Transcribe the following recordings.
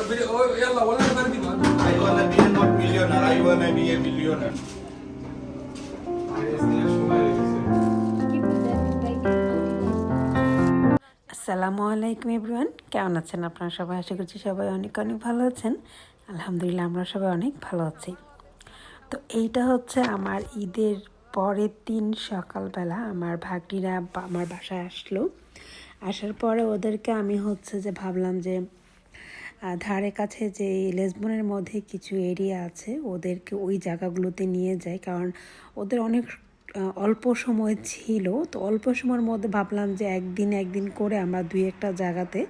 I wanna be not millionaire, I wanna be a millionaire. আসসালামু আলাইকুম everyone কেমন আছেন আপনারা সবাই? আশা করছি সবাই অনেক অনেক ভালো আছেন। আলহামদুলিল্লাহ আমরা সবাই অনেক ভালো আছি। তো এইটা হচ্ছে আমার ঈদের পরের দিন সকালবেলা আমার ভাগ্নিরা আমার বাসায় আসলো। আসার পরে ওদেরকে আমি হচ্ছে যে ভাবলাম যে ধারে কাছে যে লেসবনের মধ্যে কিছু এরিয়া আছে, ওদেরকে ওই জায়গাগুলোতে নিয়ে যায়। কারণ ওদের অনেক অল্প সময় ছিল। তো অল্প সময়ের মধ্যে ভাবলাম যে একদিন একদিন করে আমরা দুই একটা জায়গাতে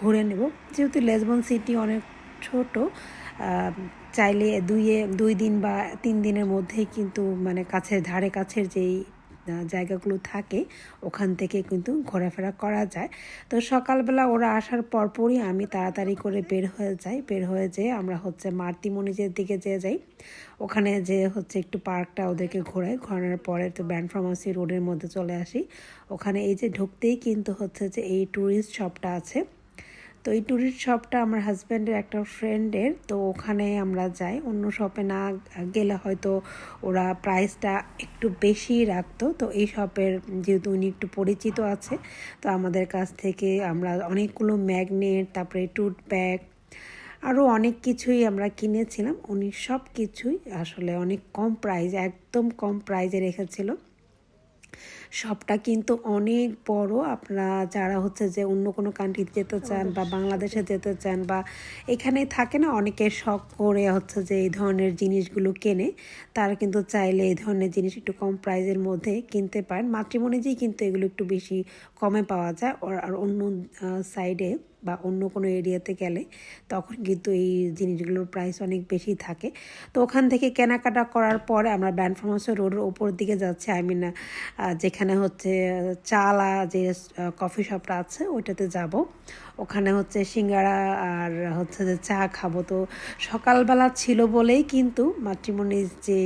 ঘুরে নেব। যেহেতু লেসবন সিটি অনেক ছোট চাইলে দুইয়ে, দুই দিন বা তিন দিনের মধ্যেই কিন্তু মানে কাছে ধারে কাছের যেই জায়গাগুলো থাকে, ওখান থেকে কিন্তু ঘোরাফেরা করা যায়। তো সকালবেলা ওরা আসার পরপরই আমি তাড়াতাড়ি করে বের হয়ে যাই। বের হয়ে যেয়ে আমরা হচ্ছে মারতি মনিজের দিকে যেয়ে যাই। ওখানে যে হচ্ছে একটু পার্কটা ওদেরকে ঘোরাই। ঘোরানোর পরে তো ব্যান্ড ফার্মাসি রোডের মধ্যে চলে আসি। ওখানে এই যে ঢুকতেই কিন্তু হচ্ছে যে এই ট্যুরিস্ট শপটা আছে। তো এই ট্যুরিস্ট শপটা আমার হাজব্যান্ডের একটা ফ্রেন্ডের তো ওখানে আমরা যাই। অন্য শপে না গেলে হয়তো ওরা প্রাইসটা একটু বেশি রাখতো। তো এই শপের যেহেতু উনি একটু পরিচিত আছে, তো আমাদের কাছ থেকে আমরা অনেকগুলো ম্যাগনেট তারপরে টুথ ব্যাগ আরও অনেক কিছুই আমরা কিনেছিলাম। উনি সব কিছুই আসলে অনেক কম প্রাইস একদম কম প্রাইজে রেখেছিল। শপটা কিন্তু অনেক বড়। আপনারা যারা হচ্ছে যে অন্য কোনো কান্ট্রিতে যেতে চান বা বাংলাদেশে যেতে চান বা এখানে থাকে না অনেকে শখ করে হচ্ছে যে এই ধরনের জিনিসগুলো কেনে তারা কিন্তু চাইলে এই ধরনের জিনিস একটু কম প্রাইজের মধ্যে কিনতে পারেন। মাতৃমণিজেই কিন্তু এগুলো একটু বেশি কমে পাওয়া যায়। আর অন্য সাইডে বা অন্য কোনো এরিয়াতে গেলে তখন কিন্তু এই জিনিসগুলোর প্রাইস অনেক বেশি থাকে। তো ওখান থেকে কেনাকাটা করার পরে আমরা ব্যান্ড ফার্মাসি রোডের ওপর দিকে যাচ্ছি। আই মিন যেখানে হচ্ছে চালা যে কফি শপটা আছে, ওইটাতে যাব। ওখানে হচ্ছে সিঙ্গারা আর হচ্ছে যে চা খাব। তো সকালবেলা ছিল বলেই কিন্তু মাতৃমণির যে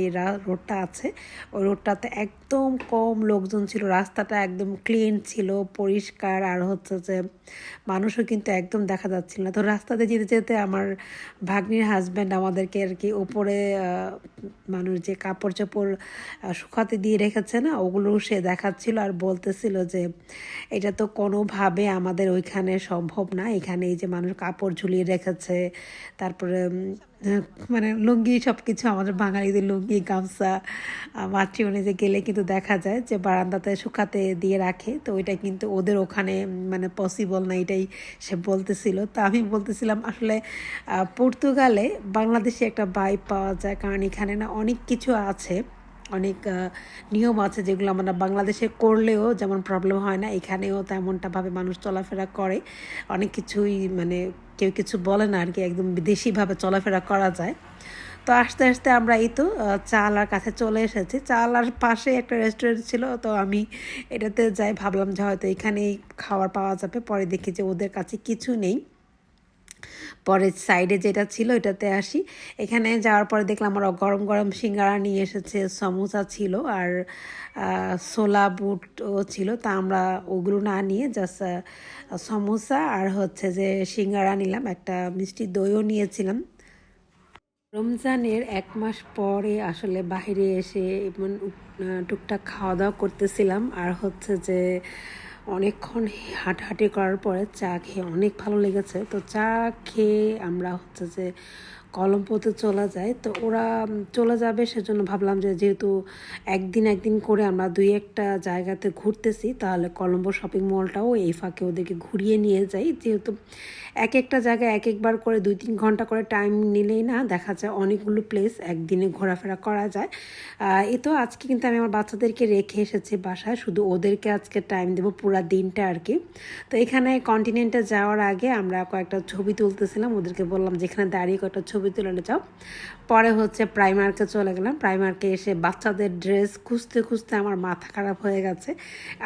রোডটা আছে, ওই রোডটাতে একদম কম লোকজন ছিল। রাস্তাটা একদম ক্লিন ছিল, পরিষ্কার আর হচ্ছে যে মানুষও কিন্তু একদম দেখা যাচ্ছিল না। তো রাস্তাতে যেতে যেতে আমার ভাগ্নির হাজব্যান্ড আমাদেরকে আর কি ওপরে মানুষ যে কাপড় চোপড় শুকাতে দিয়ে রেখেছে না, ওগুলো সে দেখাচ্ছিল আর বলতেছিল যে এটা তো কোনোভাবে আমাদের ওইখানে সম্ভব না। এখানে এই যে মানুষ কাপড় ঝুলিয়ে রেখেছে, তারপরে মানে লুঙ্গি সব কিছু আমাদের বাঙালিদের লুঙ্গি, গামছা মাতৃমণিতে গেলে কিন্তু দেখা যায় যে বারান্দাতে শুকাতে দিয়ে রাখে। তো ওইটা কিন্তু ওদের ওখানে মানে পসিবল না এটাই সে বলতেছিল। তো আমি বলতেছিলাম আসলে পর্তুগালে বাংলাদেশে একটা বাইক পাওয়া যায়। কারণ এখানে না অনেক কিছু আছে, অনেক নিয়ম আছে যেগুলো আমরা বাংলাদেশে করলেও যেমন প্রবলেম হয় না, এখানেও তেমনটাভাবে মানুষ চলাফেরা করে। অনেক কিছুই মানে কেউ কিছু বলে না আর কি একদম বিদেশিভাবে চলাফেরা করা যায়। তো আস্তে আস্তে আমরা এই তো চালার কাছে চলে এসেছি। চালার পাশে একটা রেস্টুরেন্ট ছিল, তো আমি এটাতে যাই, ভাবলাম যে হয়তো এখানেই খাবার পাওয়া যাবে। পরে দেখি যে ওদের কাছে কিছু নেই। পরে সাইডে যেটা ছিল, এটাতে আসি। এখানে যাওয়ার পরে দেখলাম ওরা গরম গরম সিঙ্গারা নিয়ে এসেছে, সমোসা ছিল আর সোলা বুটও ছিল। তা আমরা ওগুলো না নিয়ে জাস্ট সমোসা আর হচ্ছে যে সিঙ্গারা নিলাম, একটা মিষ্টি দইও নিয়েছিলাম। রমজানের এক মাস পরে আসলে বাইরে এসে এমন টুকটাক খাওয়া দাওয়া করতেছিলাম। আর হচ্ছে যে অনেকক্ষণ হাঁটাহাঁটি করার পরে চা খেয়ে অনেক ভালো লেগেছে। তো চা খেয়ে আমরা হচ্ছে যে কলম্বোতে চলে যায়, তো ওরা চলে যাবে সেজন্য ভাবলাম যে যেহেতু একদিন একদিন করে আমরা দুই একটা জায়গাতে ঘুরতেছি, তাহলে কলম্বো শপিং মলটাও এই ফাঁকে ওদেরকে ঘুরিয়ে নিয়ে যাই। যেহেতু এক একটা জায়গায় এক একবার করে দুই তিন ঘণ্টা করে টাইম নিলেই না, দেখা যায় অনেকগুলো প্লেস একদিনে ঘোরাফেরা করা যায়। এ তো আজকে কিন্তু আমি আমার বাচ্চাদেরকে রেখে এসেছি বাসায়, শুধু ওদেরকে আজকে টাইম দেবো পুরো দিনটা আর কি। তো এখানে কন্টিনেন্টে যাওয়ার আগে আমরা কয়েকটা ছবি তুলতেছিলাম, ওদেরকে বললাম যেখানে দাঁড়িয়ে কয়েকটা ছবি তুলে নিয়ে যাও। পরে হচ্ছে প্রাইমার্কে চলে গেলাম। প্রাইমার্কে এসে বাচ্চাদের ড্রেস খুঁজতে খুঁজতে আমার মাথা খারাপ হয়ে গেছে।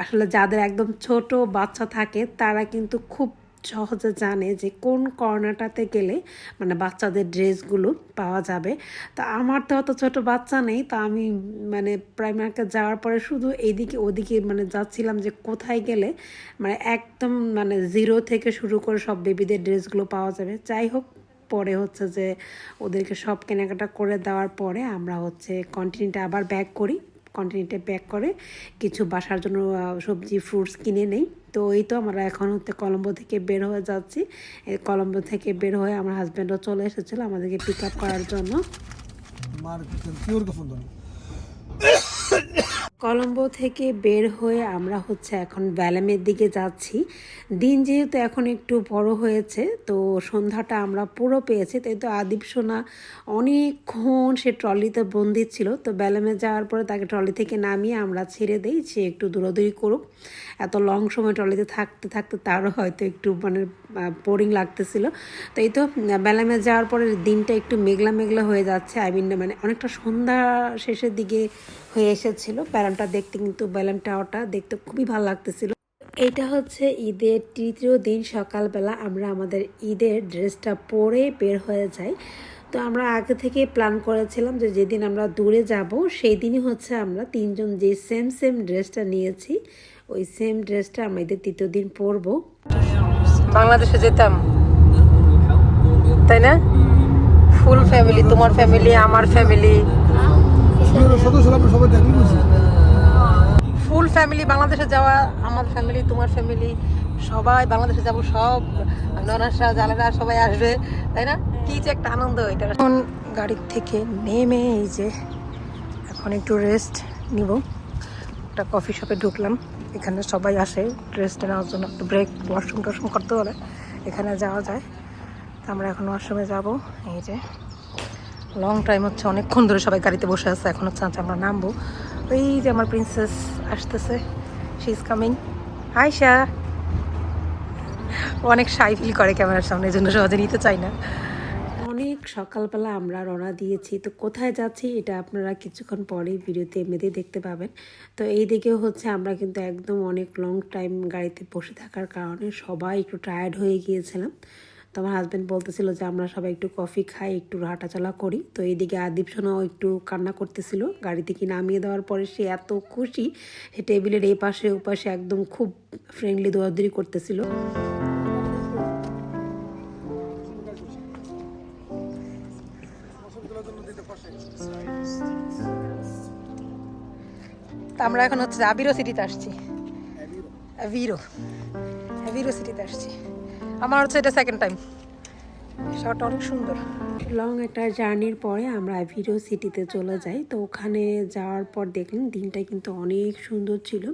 আসলে যাদের একদম ছোট বাচ্চা থাকে, তারা কিন্তু খুব সহজে জানে যে কোন কর্নাটাতে গেলে মানে বাচ্চাদের ড্রেসগুলো পাওয়া যাবে। তা আমার তো অত ছোট বাচ্চা নেই, তা আমি মানে প্রাইমার্কে যাওয়ার পরে শুধু এইদিকে ওদিকে মানে যাচ্ছিলাম যে কোথায় গেলে মানে একদম মানে জিরো থেকে শুরু করে সব বেবিদের ড্রেসগুলো পাওয়া যাবে। যাই হোক পরে হচ্ছে যে ওদেরকে সব কেনাকাটা করে দেওয়ার পরে আমরা হচ্ছে কন্টিনিউটা আবার ব্যাক করি। কন্টিনিউটে প্যাক করে কিছু বাসার জন্য সবজি ফ্রুটস কিনে নেই। তো এই তো আমরা এখন হচ্ছে কলম্বো থেকে বের হয়ে যাচ্ছি। কলম্বো থেকে বের হয়ে আমার হাজব্যান্ডও চলে এসেছিল আমাদেরকে পিক আপ করার জন্য। কলম্বো থেকে বের হয়ে আমরা হচ্ছে এখন ব্যালামের দিকে যাচ্ছি। দিন যেহেতু এখন একটু বড় হয়েছে, তো সন্ধ্যাটা আমরা পুরো পেয়েছি। তাই তো আদিপ সোনা অনেকক্ষণ সে ট্রলিতে বন্দি ছিল। তো ব্যালামে যাওয়ার পরে তাকে ট্রলি থেকে নামিয়ে আমরা ছেড়ে দেই, সে একটু দৌড়াদৌড়ি করুক। এত লং সময় ট্রলিতে থাকতে থাকতে তারও হয়তো একটু মানে বোরিং লাগতেছিল। তো এই তো বেলামে যাওয়ার পরে দিনটা একটু মেঘলা মেঘলা হয়ে যাচ্ছে। আই মিন মানে অনেকটা সন্ধ্যা শেষের দিকে হয়ে এসেছিল। ব্যালামটা দেখতে কিন্তু ব্যালাম টাওয়ারটা দেখতে খুবই ভালো লাগতেছিল। এটা হচ্ছে ঈদের তৃতীয় দিন সকালবেলা আমরা আমাদের ঈদের ড্রেসটা পরে বের হয়ে যাই। তো আমরা আগে থেকে প্ল্যান করেছিলাম যে যেদিন আমরা দূরে যাব সেই দিনই হচ্ছে আমরা তিনজন যে সেম সেম ড্রেসটা নিয়েছি ওই সেম ড্রেসটা আমরা ঈদের তৃতীয় দিন পরবো। বাংলাদেশে যেতাম তাই না? ফুল ফ্যামিলি তোমার ফ্যামিলি আমার ফ্যামিলি সদস্য সবাই ফুল ফ্যামিলি বাংলাদেশে যাওয়া, আমার ফ্যামিলি তোমার ফ্যামিলি সবাই বাংলাদেশে যাব, সব ননাসরা জালেরা সবাই আসবে, তাই না? কি যে একটা আনন্দ এটা। এখন গাড়ির থেকে নেমে এই যে, এখন একটু রেস্ট নিব। একটা কফি শপে ঢুকলাম, এখানে সবাই আসে রেস্ট নেওয়ার জন্য একটু ব্রেক ওয়াশরুম টশরুম করতে হলে এখানে যাওয়া যায়। তো আমরা এখন ওয়াশরুমে যাব, এই যে লং টাইম হচ্ছে, অনেকক্ষণ ধরে সবাই গাড়িতে বসে আছে, এখন হচ্ছে আমরা নামবো। ওই যে আমার প্রিন্সেস আসতেছে। শি ইজ কামিং ও অনেক শাই ফিল করে ক্যামেরার সামনে জন্য সহজে নিতে চাই না। অনেক সকালবেলা আমরা রওনা দিয়েছি। তো কোথায় যাচ্ছি এটা আপনারা কিছুক্ষণ পরেই ভিডিওতে এমনিতেই দেখতে পাবেন। তো এই দিকেও হচ্ছে আমরা কিন্তু একদম অনেক লং টাইম গাড়িতে বসে থাকার কারণে সবাই একটু টায়ার্ড হয়ে গিয়েছিলাম। তো আমার হাজব্যান্ড বলতেছিল যে, আমরা সবাই একটু কফি খাই, একটু হাঁটাচলা করি। তো এইদিকে আদিপ সোনাও একটু কান্না করতেছিল। গাড়ি থেকে নামিয়ে দেওয়ার পরে সে এত খুশি টেবিলের এই পাশে, ও পাশে একদম খুব ফ্রেন্ডলি দৌড়াদৌড়ি করতেছিল। আমরা এখন হচ্ছে আবিরো সিটিতে আসছি। অ্যাভিরো অ্যাভিরো সিটিতে আসছি। আমার হচ্ছে এটা সেকেন্ড টাইম শহরটা অনেক সুন্দর। লং একটা জার্নির পরে আমরা ভিরো সিটিতে চলে যাই। তো ওখানে যাওয়ার পর দেখলাম দিনটা কিন্তু অনেক সুন্দর ছিল।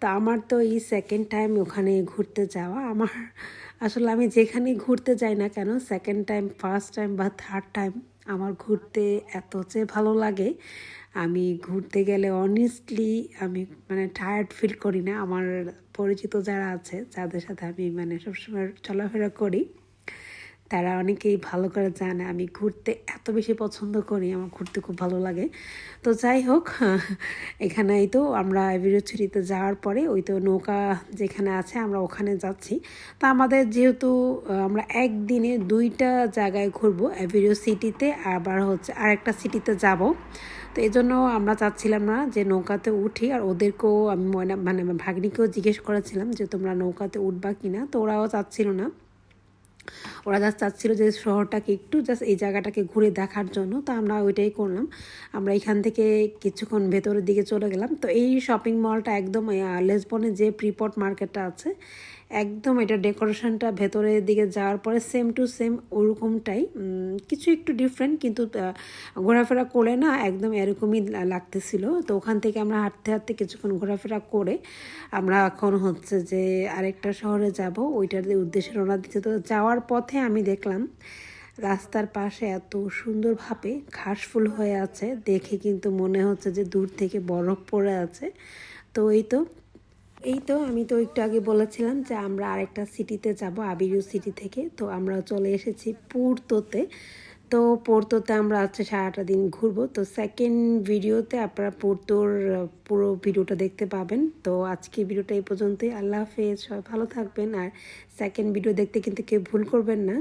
তো আমার তো এই সেকেন্ড টাইম ওখানে ঘুরতে যাওয়া। আমার আসলে আমি যেখানে ঘুরতে যাই না কেন সেকেন্ড টাইম ফার্স্ট টাইম বা থার্ড টাইম আমার ঘুরতে এত যে ভালো লাগে, আমি ঘুরতে গেলে অনেস্টলি আমি মানে টায়ার্ড ফিল করি না। আমার পরিচিত যারা আছে, যাদের সাথে আমি মানে সবসময় চলাফেরা করি তারা অনেকেই ভালো করে জানে। আমি ঘুরতে এত বেশি পছন্দ করি, আমার ঘুরতে খুব ভালো লাগে। তো যাই হোক এখানেই তো আমরা বিরোচুরিতে যাওয়ার পরে ওই তো নৌকা যেখানে আছে আমরা ওখানে যাচ্ছি। তা আমাদের যেহেতু আমরা একদিনে দুইটা জায়গায় ঘুরবো অ্যাভিরিও সিটিতে আবার হচ্ছে আরেকটা সিটিতে যাব। তো এই জন্য আমরা চাচ্ছিলাম না যে নৌকাতে উঠি, আর ওদেরকেও আমি মানে ভাগ্নিকেও জিজ্ঞেস করেছিলাম যে তোমরা নৌকাতে উঠবা কিনা, তো ওরাও চাচ্ছিল না। ওরা জাস্ট চাচ্ছিলো যে শহরটাকে একটু জাস্ট এই জায়গাটাকে ঘুরে দেখার জন্য, তো আমরা ওইটাই করলাম। আমরা এখান থেকে কিছুক্ষণ ভেতরের দিকে চলে গেলাম। তো এই শপিং মলটা একদম লেসবনে যে প্রিপট মার্কেটটা আছে একদম এটা ডেকোরেশনটা ভেতরের দিকে যাওয়ার পরে সেম টু সেম ওরকমটাই। কিছু একটু ডিফারেন্ট কিন্তু ঘোরাফেরা করে না একদম এরকমই লাগতেছিল। তো ওখান থেকে আমরা হাঁটতে হাঁটতে কিছুক্ষণ ঘোরাফেরা করে আমরা এখন হচ্ছে যে আরেকটা শহরে যাব। ওইটার উদ্দেশ্যে রওনা দিচ্ছে। তো যাওয়ার পথে আমি দেখলাম, রাস্তার পাশে এত সুন্দরভাবে ঘাস ফুল হয়ে আছে। দেখে কিন্তু মনে হচ্ছে যে দূর থেকে বরফ পড়ে আছে। তো এই তো এই তো আমি তো একটু আগে বলেছিলাম যে আমরা আরেকটা সিটিতে যাব, আবিরু সিটি থেকে। তো আমরা চলে এসেছি পুরতোতে। তো পোর্তোতে আমরা আজকে সারাটা দিন ঘুরবো। তো সেকেন্ড ভিডিওতে আপনারা পোর্তোর, পুরো ভিডিওটা দেখতে পাবেন। তো আজকে ভিডিওটা এই পর্যন্তই। আল্লাহ হাফেজ। সবাই ভালো থাকবেন। আর সেকেন্ড ভিডিও দেখতে কিন্তু কেউ ভুল করবেন না।